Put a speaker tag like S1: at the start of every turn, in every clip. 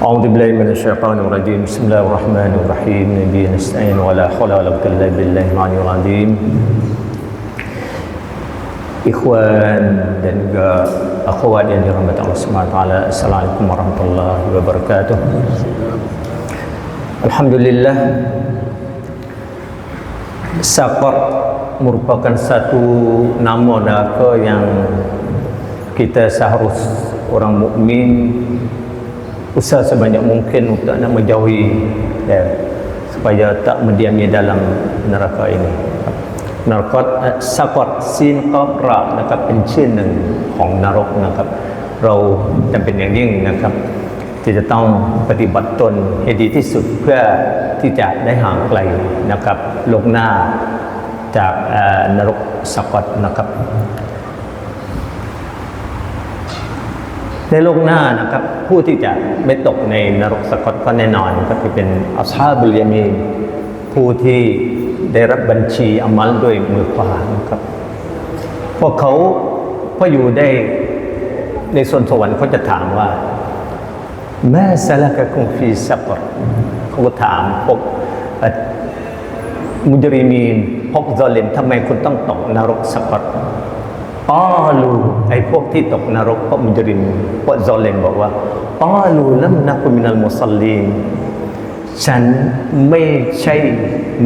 S1: أعوذ بالله من الشيطان الرجيم. بسم الله الرحمن الرحيم. نبي نستعين ولا حول ولا قوة إلا بالله العلي العظيم. Ikhwan dan juga akhwat yang dirahmati Allah Subhanahu wa taala. Assalamualaikum warahmatullahi wabarakatuh. Alhamdulillah Saqar merupakan satu nama neraka yang kita seharus orang mukmin usaha sebanyak mungkin untuk nak menjauhi ya, supaya tak mendiami dalam neraka ini นรกสะกดซีนกอบระนะครับเป็นชื่อหนึ่งของนรกนะครับ เราจำเป็นอย่างยิ่งนะครับ ที่จะต้องปฏิบัติตนให้ดีที่สุดเพื่อที่จะได้ห่างไกลนะครับลงหน้าจากนรกสะกดนะครับ ในโลกหน้านะครับผู้ที่จะไม่ตกในนรกสะกดก็แน่นอนก็จะเป็นอัลฮาบุลยามีผู้ที่ ได้รับบัญชีอามัลด้วยมือขวานะครับ พวกเขาพออยู่ได้ในส่วนสวรรค์เขาจะถามว่าแม่สลักกุมฟีซับรเขาก็ถามพวกมุจริมีนพวกซอลิมทำไมคุณต้องตกนรกสักรอ้อลูไอ้พวกที่ตกนรกพวกมุจริมพวกซอลิมบอกว่าอ้อลูลัมนักุมินัลมุสลีมฉันไม่ใช่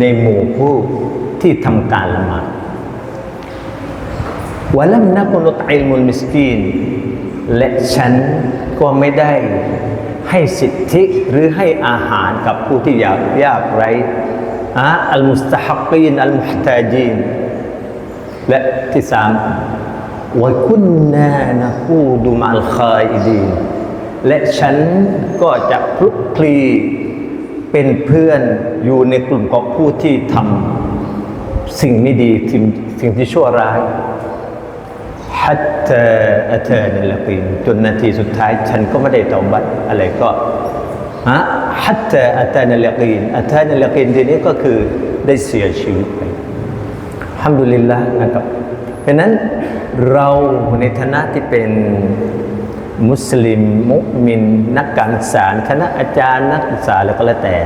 S1: ในหมู่ผู้ที่ทำการละหมาดวะลัมนักุนุตอิลมุลมิสกีนและฉันก็ไม่ได้ให้สิทธิหรือให้อาหารกับผู้ที่ยากยากไร้อะอัลมุสตะฮักีนอัลมุฮตาจีนและที่สามวะคุนนานะคูดุมัลคาอิดีนและฉันก็จะคลุกคลี เป็นเพื่อนอยู่ในกลุ่มของผู้ที่ทำสิ่งไม่ดีสิ่งสิ่งที่ชั่วร้ายฮัตตาอัตานัลกีนจนนาทีสุดท้าย ฉันก็ไม่ได้ตอบัตอะไรก็ฮะฮัตตาอัตานัลกีนอัตานัลกีนทีนี้ก็คือได้เสียชีวิตไปฮัมดุลิลละนะครับเพราะนั้นเราในฐานะที่เป็น มุสลิม มุมิน นักการศึกษาคณะอาจารย์นักศึกษาแล้วก็แล้วแต่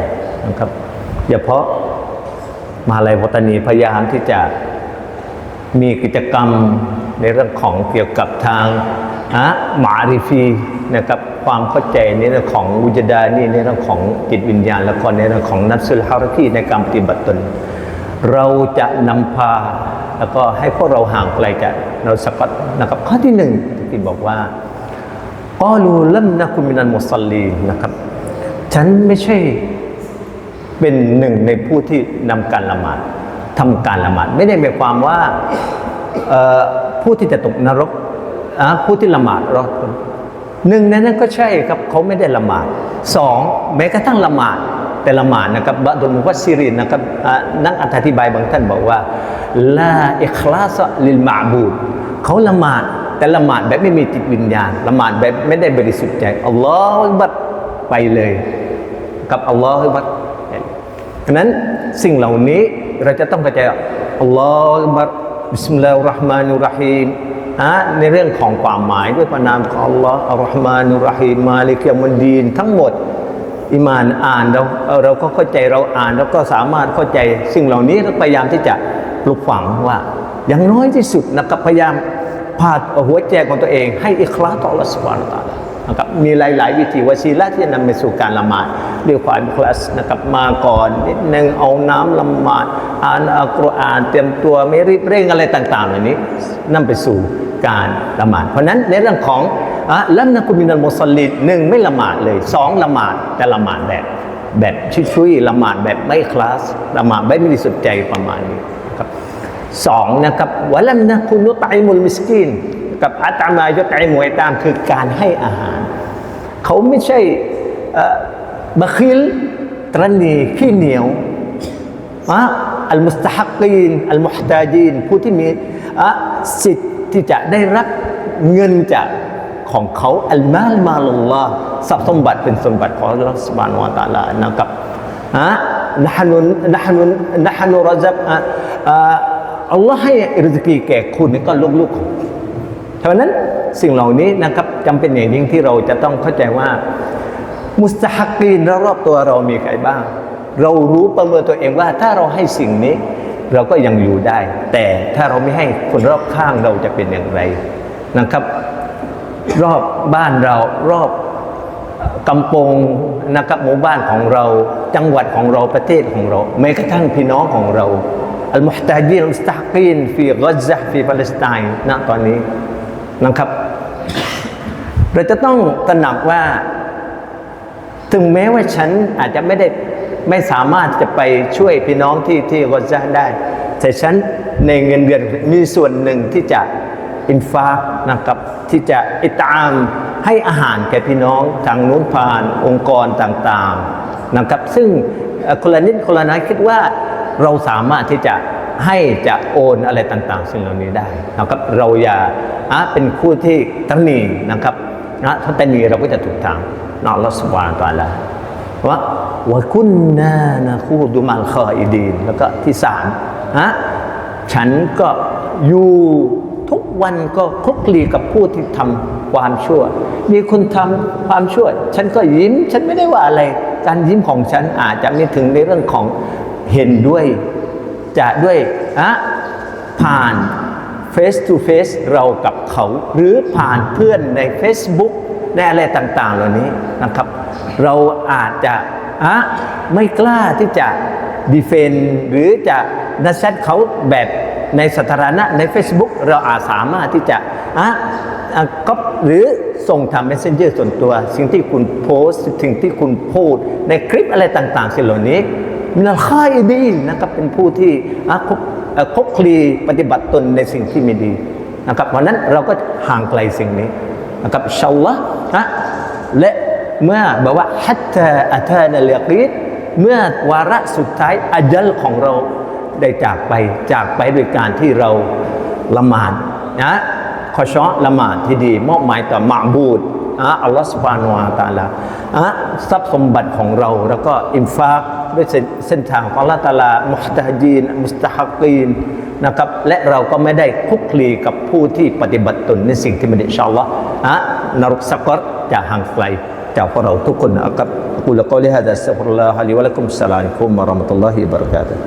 S1: นะครับอย่าเพราะมหาลัยวัตนีพยายามที่จะมีกิจกรรมในเรื่องของเกี่ยวกับทางอะมาริฟีนะครับความเข้าใจในเรื่องของวิจดานี่ในเรื่องของจิตวิญญาณ แล้วก็ในเรื่องของนัสสุลฮารกีในการปฏิบัติตน เราจะนำพาแล้วก็ให้พวกเราห่างไกลจากเราสกัดนะครับข้อที่หนึ่งที่บอกว่า กอลูลัมนะกุมินันมุสลีนะครับ ฉันไม่ใช่เป็นหนึ่งในผู้ที่นำการละหมาดทำการละหมาดไม่ได้หมายความว่าผู้ที่จะตกนรกผู้ที่ละหมาดรอดพ้นหนึ่งในนั้นก็ใช่ครับเขาไม่ได้ละหมาดสองแม้กระทั่งละหมาดแต่ละหมาดนะครับบะดุลมุฟัสซิรินนะครับนักอธิบายบางท่านบอกว่าลาอิคลาสลิลมาบูดเขาละหมาด แต่ละหมาดแบบไม่มีจิตวิญญาณ ละหมาดแบบไม่ได้บริสุทธิ์ใจอัลลอฮฺบัดไปเลย กับอัลลอฮฺบัดฉะนั้นสิ่งเหล่านี้เราจะต้องเข้าใจอัลลอฮฺบัดบิสมิลลาฮิรราะห์มานุรราะฮีมอะในเรื่องของความหมายด้วยพระนามของอัลลอฮฺอัลลอฮฺมานุรราะฮีมมาลิกยามุนดีนทั้งหมดอิมานอ่านเราเราก็เข้าใจเราอ่านแล้วก็สามารถเข้าใจสิ่งเหล่านี้เราพยายามที่จะปลุกฝังว่า อย่างน้อยที่สุดนะครับพยายาม พาหัวใจของตัวเอง ให้อิคลาต่อ Allah Subhanahu wa taala นะครับมีหลาย ๆ วิธีวสีละที่จะนำไปสู่การละหมาดด้วยความอิคลาสนะครับมาก่อนนิดนึงเอาน้ำละหมาดอ่านอัลกุรอานเตรียมตัวไม่รีบเร่งอะไรต่าง ๆ เหล่านี้นำไปสู่การละหมาด เพราะนั้นในเรื่องของอะลัมนะกุมินัลมุสลิดหนึ่งไม่ละหมาดเลยสองละหมาดแต่ละหมาดแบบแบบชุยๆละหมาดแบบไม่คลาสละหมาดไม่มีสุดใจประมาณนี้ สองนะครับวะลัมนะคุนุตัยมุลมิสกิน กับอัตมายตัยมวยตามคือการให้อาหาร เขาไม่ใช่บะคิลตรณีขี้เหนียวอะอัลมุสตฮักกีนอัลมุฮตาจีนผู้ที่มีอะสิทธิ์ที่จะได้รับเงินจากของเขาอัลมาลมาลุลลอฮ์ทรัพย์สมบัติเป็นสมบัติของอัลลอฮ์สุบานวะตาลานะครับฮะนะฮนุนะฮนุนะฮนุรซักอะ อ่าอัลลอฮ์ให้ริสกีแก่คุณนี่ก็ลูกๆของเพราะฉะนั้นสิ่งเหล่านี้นะครับจำเป็นอย่างยิ่งที่เราจะต้องเข้าใจว่า มุสตะฮักกีนรอบๆตัวเรามีใครบ้าง เรารู้ประเมินตัวเองว่าถ้าเราให้สิ่งนี้ เราก็ยังอยู่ได้ แต่ถ้าเราไม่ให้คนรอบข้างเราจะเป็นอย่างไรนะครับ รอบบ้านเรารอบกำปงนะครับหมู่บ้านของเราจังหวัดของเราประเทศของเราแม้กระทั่งพี่น้องของเรา อัลมุฮตาจีนอัลมุสตะฮักกีนฟีกัซซะฟีปาเลสไตน์ณตอนนี้นะครับ เราจะต้องตระหนักว่า ถึงแม้ว่าฉันอาจจะไม่ได้ไม่สามารถจะไปช่วยพี่น้องที่ที่กอซาได้ แต่ฉันในเงินเดือนมีส่วนหนึ่งที่จะอินฟานะครับที่จะอิตามให้อาหารแก่พี่น้องทางนู้นผ่านองค์กรต่างๆนะครับ ซึ่งคนละนิดคนละน้อยคิดว่า เราสามารถที่จะให้จะโอนอะไรต่างๆ สิ่งเหล่านี้ได้นะครับเราอย่าอะเป็นคู่ที่ตันนีนะครับนะถ้าตันนีเราก็จะถูกทางนะอัลลอฮฺสุบานะฮูวะตะอาลาว่าวะคุนนานะคู่ดุมัลคออิดีนแล้วก็ที่สามฮะฉันก็อยู่ทุกวันก็คลุกคลีกับผู้ที่ทำความชั่ว มีคนทำความชั่ว ฉันก็ยิ้ม ฉันไม่ได้ว่าอะไร การยิ้มของฉันอาจจะไม่ถึงในเรื่องของ เห็นด้วยจะด้วยอะผ่าน face to face เรากับเขา หรือผ่านเพื่อนใน Facebook ในอะไรต่าง ๆ เหล่านี้นะครับ เราอาจจะอะไม่กล้าที่จะดีเฟนหรือจะนัดแซดเขาแบบในสถานะใน Facebook เราอาจสามารถที่จะอะอะก็หรือส่งทาง messenger ส่วนตัว สิ่งที่คุณโพสสิ่งที่คุณพูดในคลิปอะไรต่าง ๆ สิ่งเหล่านี้ มินัลคอยดีนนะครับเป็นผู้ที่อะคบคบคลีปฏิบัติตนในสิ่งที่ไม่ดีนะครับเพราะนั้นเราก็ห่างไกลสิ่งนี้นะครับอินชาอัลลอฮ์นะและเมื่อบอกว่าฮัตตาอัตานัลยกีดเมื่อวาระสุดท้ายอาจัลของเราได้จากไปจากไปด้วยการที่เราละหมาดนะขอชอละหมาดที่ดีมอบหมายต่อมาบูดอะอัลลอฮฺสุบานุวาตาลาอะทรัพย์สมบัติของเราแล้วก็อิมฟาก ด้วยเส้นทางของอัละตาลามุฮตาจีน มุสตะฮักีนนะครับและเราก็ไม่ได้คุกคลีกับผู้ที่ปฏิบัติตนในสิ่งที่ไม่ได้อินชาอัลลอฮ์อะนรกสกกรจะห่างไกลจากพวกเราทุกคนนะครับกุลกอลิฮะดัสัฟรุลลอฮะลิวะลักุมสลามอะลัยกุมมะเราะมะตุลลอฮิบะเราะกาตุฮ์